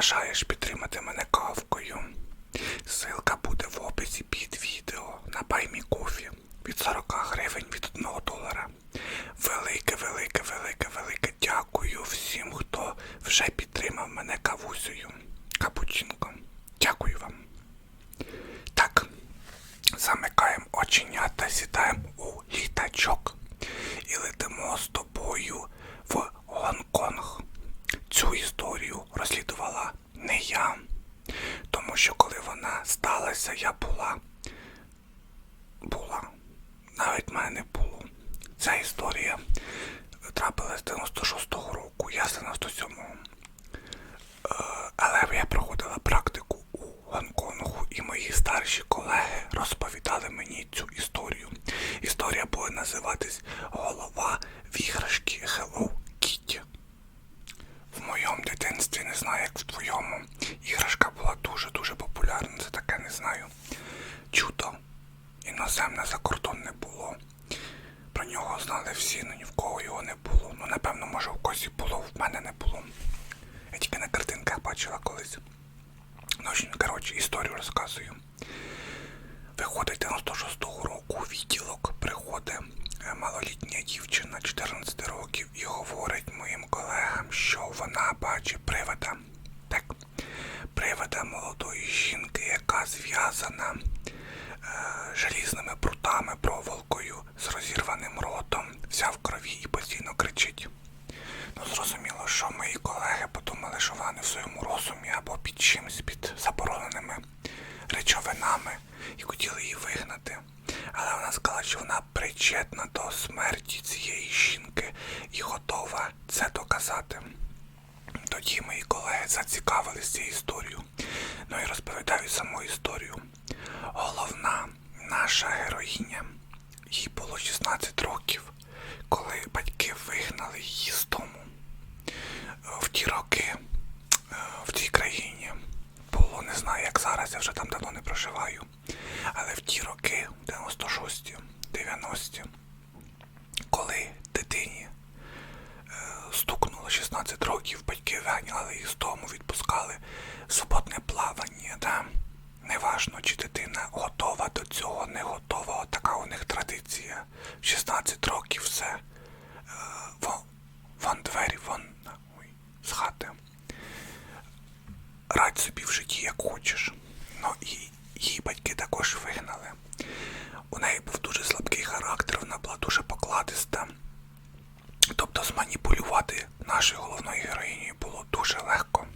бажаєш підтримати мене кавкою, ссылка буде в описі під відео на Баймі Кофі від 40 гривень від 1 долара. Велике, велике, велике, велике дякую всім, хто вже підтримав мене кавусею. Капучинко. Дякую вам. Так, замикаємо оченята, сідаємо у літачок і летимо з тобою в Гонконг. Цю історію розслідувала не я, тому що коли вона сталася, я була. Була. Навіть в мене не було. Ця історія трапилась 96-го року, я з 97-го. Е, Але я проходила практику у Гонконгу, і мої старші колеги розповідали мені цю історію. Історія буде називатись Голова в іграшки Hello Kitty. В моєму дитинстві не знаю, як в твоєму. Іграшка була дуже-дуже популярна, це таке не знаю. Чудо. Іноземне за кордон не було. Про нього знали всі, але ні в кого його не було. Ну, напевно, може, в когось і було, в мене не було. Я тільки на картинках бачила колись. Ну, ж, коротше, історію розказую. Виходить 96-го року у відділок, приходить е, малолітня дівчина 14 років і говорить моїм колегам, що вона бачить привида. Так, привида молодої жінки, яка зв'язана е, желізними прутами, проволокою з розірваним ротом, вся в крові і постійно кричить. Ну, зрозуміло, що мої колеги подумали, що вона не в своєму розумі або під чимсь, під забороненими речовинами і хотіли її вигнати. Але вона сказала, що вона причетна до смерті цієї готова це доказати. Тоді мої колеги зацікавилися цією історією. Ну і розповідаю саму історію. Головна наша героїня, їй було 16 років, коли батьки вигнали її з дому. В ті роки е, в тій країні було, не знаю, як зараз, я вже там давно не проживаю. Але в ті роки, 96-ті, 90-ті, коли дитині е, стукнуло 16 років, батьки виганяли її з дому, відпускали в свободне плавання. Да? Неважно, чи дитина готова до цього, не готова. От така у них традиція. В 16 років все. Е, вон, вон двері, вон ой, з хати. Радь собі в житті, як хочеш. Ну і її батьки також вигнали. У неї був дуже слабкий характер, вона була дуже покладиста. Тобто зманіпулювати нашою головною героїнею було дуже легко.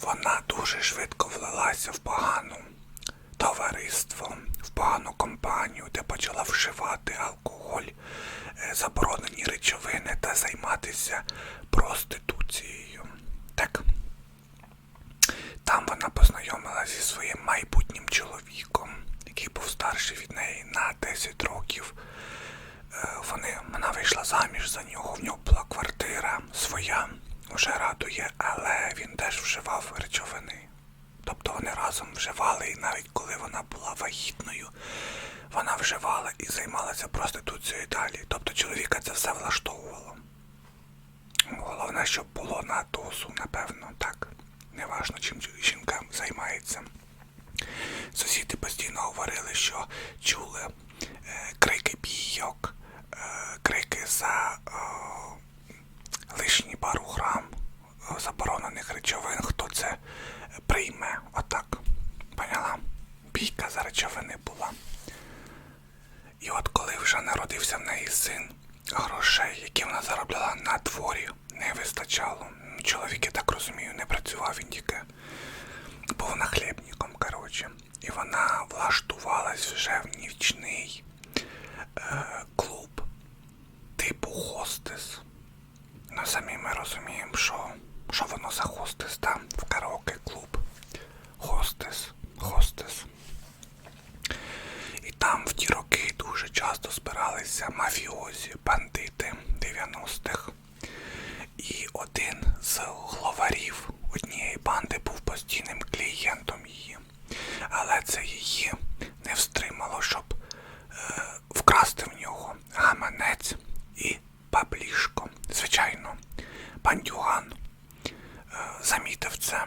Вона дуже швидко влилася в погану товариство, в погану компанію, де почала вживати алкоголь, е, заборонені речовини та займатися проституцією. Так. Там вона познайомилася зі своїм майбутнім чоловіком, який був старший від неї на 10 років. Е, Вони, вона вийшла заміж за нього, в нього була квартира своя, вже радує, але він теж вживав речовини. Тобто вони разом вживали, і навіть коли вона була вагітною, вона вживала і займалася проституцією далі. Тобто чоловіка це все влаштовувало. Головне, щоб було на дозу, напевно, так. Неважно, чим жінка займається. Сусіди постійно говорили, що чули е, крики бійок, е, крики за е, лишні пару грам заборонених речовин. Хто це прийме? Отак. Поняла? Бійка за речовини була. І от коли вже народився в неї син, грошей, які вона заробляла на дворі, не вистачало. Чоловік, я так розумію, не працював він. Був нахлібником, коротше. І вона влаштувалась вже в нічний е, клуб типу хостес. Ну, самі ми розуміємо, що, що воно за хостес там в караоке клуб. Хостес, хостес. І там в ті роки дуже часто збиралися мафіозі, бандити 90-х. І один з главарів однієї банди був постійним клієнтом її. але це її не встримало, щоб е, вкрасти в нього гаманець і баблішко. Звичайно, бандюган е, замітив це,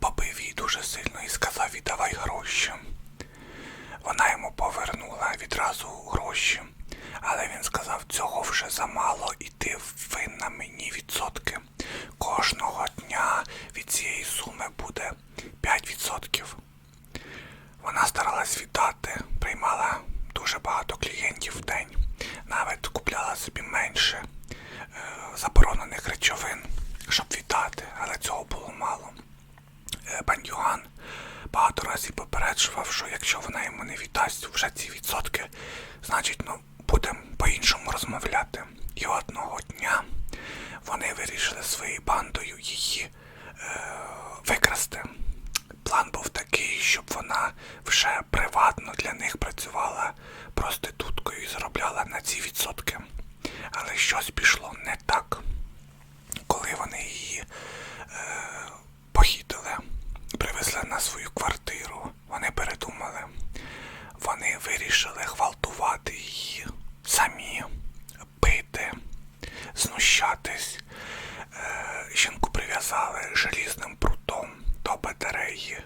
побив її дуже сильно і сказав віддавай гроші. Вона йому повернула відразу гроші, але він сказав, цього вже замало, і ти винна мені відсотки. Кожного дня від цієї суми буде 5%. Вона старалась віддати, приймала дуже багато клієнтів в день, навіть купляла собі менше е, заборонених речовин, щоб віддати, але цього було мало. Е, Юган багато разів попереджував, що якщо вона йому не віддасть вже ці відсотки, значить, ну, будемо по-іншому розмовляти. І одного дня вони вирішили своєю бандою її е, викрасти. План був такий, щоб вона вже приватно для них працювала проституткою і заробляла на ці відсотки. Але щось пішло не так. Коли вони її е, похитили, привезли на свою квартиру, вони передумали. Вони гвалтувати її самі, бити, знущатись. Е, жінку прив'язали желізним прутом до батареї,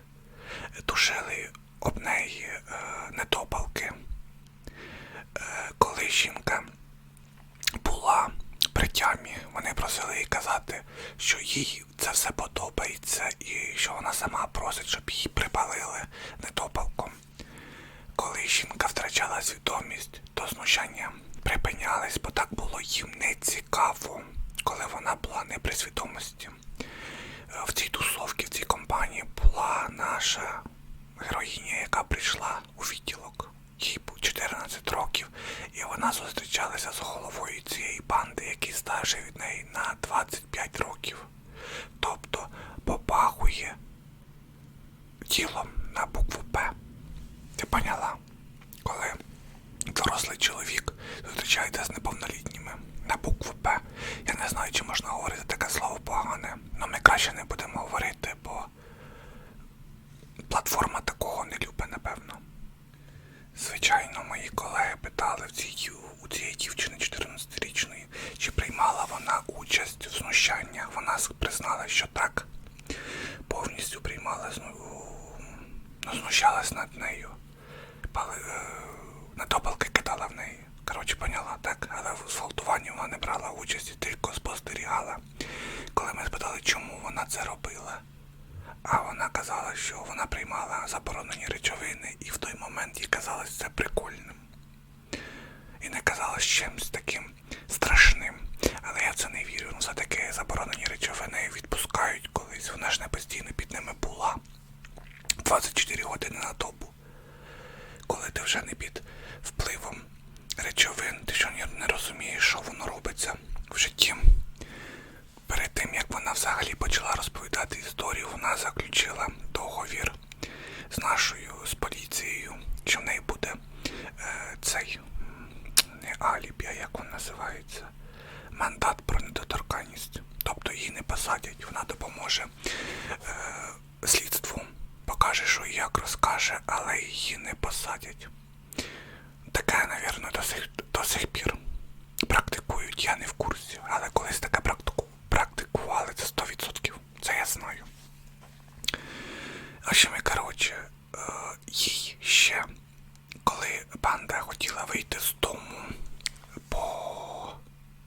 душили об неї е, недопалки. Е, коли жінка була при тямі, вони просили їй казати, що їй це все подобається і що вона сама просить, щоб її припалили недопалком. Коли жінка втрачала свідомість, то знущання припинялись, бо так було їм не цікаво, коли вона була не при свідомості. В цій тусовці, в цій компанії була наша героїня, яка прийшла у відділок. Їй було 14 років, і вона зустрічалася з головою цієї банди, який старший від неї на 25 років. Тобто попахує тілом на букву П. Ти поняла? Дорослий чоловік зустрічається з неповнолітніми на букву П. Я не знаю, чи можна говорити таке слово погане, але ми краще не будемо говорити, бо платформа такого не любить, напевно. Звичайно, мої колеги питали в цій, у цієї дівчини 14-річної, чи приймала вона участь в знущаннях. Вона признала, що так. Повністю приймала зну- ну, знущалась над нею. Пали, е, недопалки кидала в неї. Коротше, поняла, так? Але в зґвалтуванні вона не брала участі, тільки спостерігала. Коли ми спитали, чому вона це робила, а вона казала, що вона приймала заборонені речовини, і в той момент їй казалось це прикольним. І не казалось чимось таким страшним. Але я в це не вірю. Ну, все-таки заборонені речовини відпускають колись. Вона ж не постійно під ними була. 24 години на добу. Коли ти вже не під впливом речовин, ти що ні- не розумієш, що воно робиться в житті. Перед тим, як вона взагалі почала розповідати історію, вона заключила договір з нашою з поліцією, що в неї буде е, цей м, не алібі, а як він називається, мандат про недоторканність. Тобто її не посадять, вона допоможе е, слідству, покаже, що як розкаже, але її не посадять. Таке, напевно, до сих, до сих пір практикують, я не в курсі, але колись таке практику, практикували, це 100%, це я знаю. А що ми, коротше, е, їй ще, коли банда хотіла вийти з дому по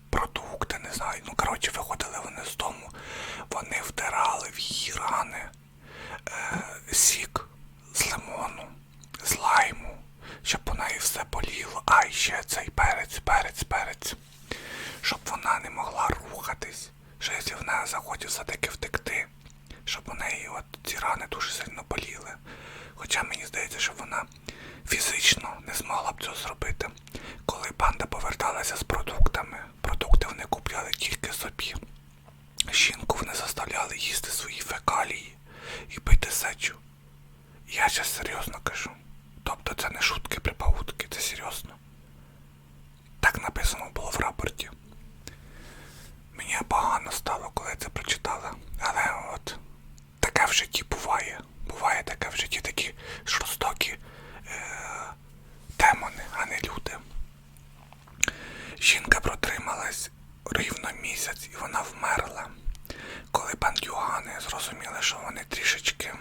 продукти, не знаю, ну коротше, виходили вони з дому, вони втирали в її рани Жінка протрималась рівно місяць і вона вмерла. Коли пан Югани зрозуміли, що вони трішечки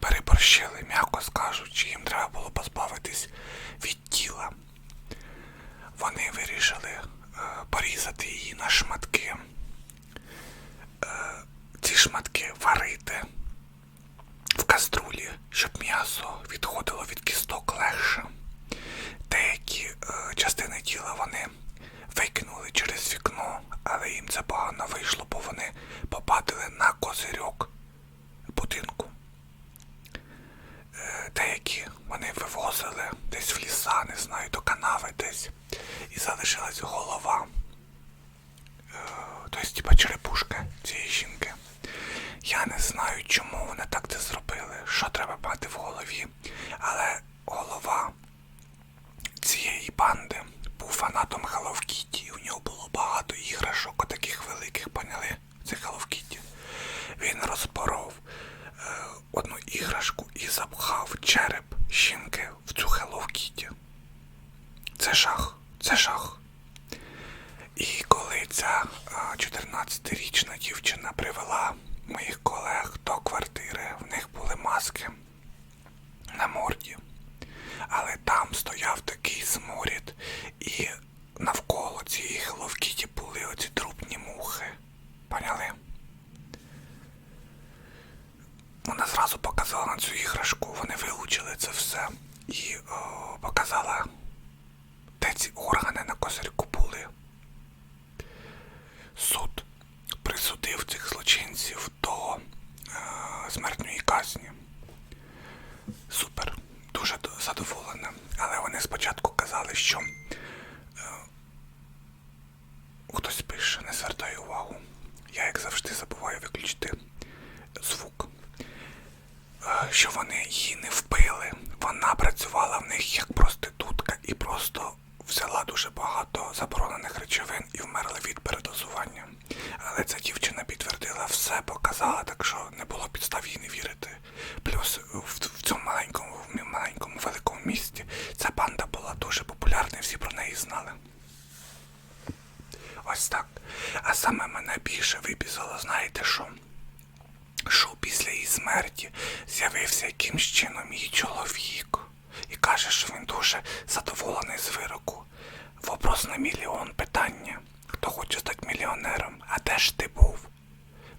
переборщили, м'яко скажучи, їм треба було позбавитись від тіла, вони вирішили е, порізати її на шматки, е, ці шматки варити в каструлі, щоб м'ясо відходило від кісток легше. Тіла вони викинули через вікно, але їм це погано вийшло, бо вони попадали на козирьок будинку. Е, деякі вони вивозили десь в ліса, не знаю, до канави десь. І залишилась голова. Тобто, типа черепушка цієї жінки. Я не знаю, чому вони так це зробили, що треба мати в голові. Але голова цієї банди був фанатом Hello Kitty, і у нього було багато іграшок, таких великих, поняли? Це Hello Kitty. Він розпоров е, одну іграшку і запхав череп жінки в цю Hello Kitty. Це жах, це жах. І коли ця а, 14-річна дівчина привела моїх колег до квартири, в них були маски на морді. Але там стояв такий сморід, і навколо цієї хловкіті були оці трупні мухи. Поняли? Вона зразу показала на цю іграшку, вони вилучили це все і о, показала, де ці органи на козирьку були. Суд присудив цих злочинців до е, смертної. Супер, дуже задоволена. Але вони спочатку казали, що е, хтось пише, не звертаю увагу. Я, як завжди, забуваю виключити звук. Е, Що вони її не вбили. Вона працювала в них як проститутка і просто взяла дуже багато заборонених речовин і вмерла від передозування. Але ця дівчина підтвердила все, показала, так що не було підстав їй не вірити. Плюс в, в цьому маленькому, в маленькому великому місті ця банда була дуже популярна, і всі про неї знали. Ось так. А саме мене більше вибізало, знаєте що? Що після її смерті з'явився якимсь чином її чоловік і каже, що він дуже задоволений з вироку. Вопрос на мільйон питання. Хто хоче стати мільйонером? А де ж ти був,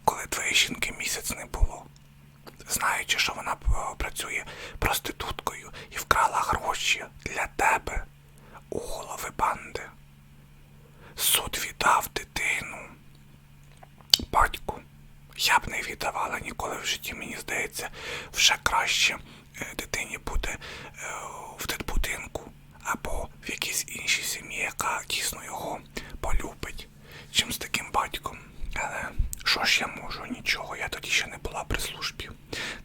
коли твоєї жінки місяць не було? Знаючи, що вона е, працює проституткою і вкрала гроші для тебе у голови банди. Суд віддав дитину. Батьку, я б не віддавала ніколи в житті, мені здається, вже краще е, дитині буде е, в дитбудинку або в якійсь іншій сім'ї, яка дійсно його полюбить, чим з таким батьком. Що ж я можу? Нічого, я тоді ще не була при службі.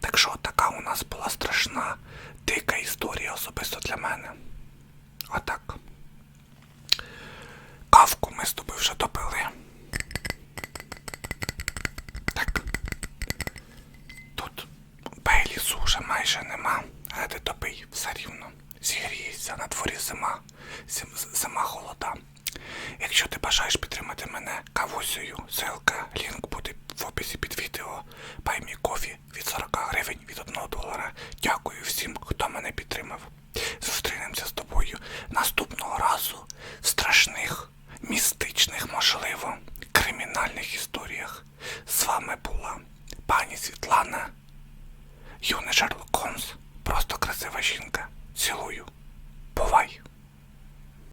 Так що така у нас була страшна, дика історія особисто для мене. Отак. Кавку ми з тобою вже допили. Так. Тут Бейлісу вже майже нема, але ти допий все рівно. Зігріється на дворі зима, Зим- зима холода. Якщо ти бажаєш підтримати мене кавусею, ссылка, лінк в описі під відео. Паймі кофі від 40 гривень від 1 долара. Дякую всім, хто мене підтримав. Зустрінемося з тобою наступного разу в страшних, містичних, можливо, кримінальних історіях. З вами була пані Світлана, юний Шерлок Холмс, просто красива жінка. Цілую.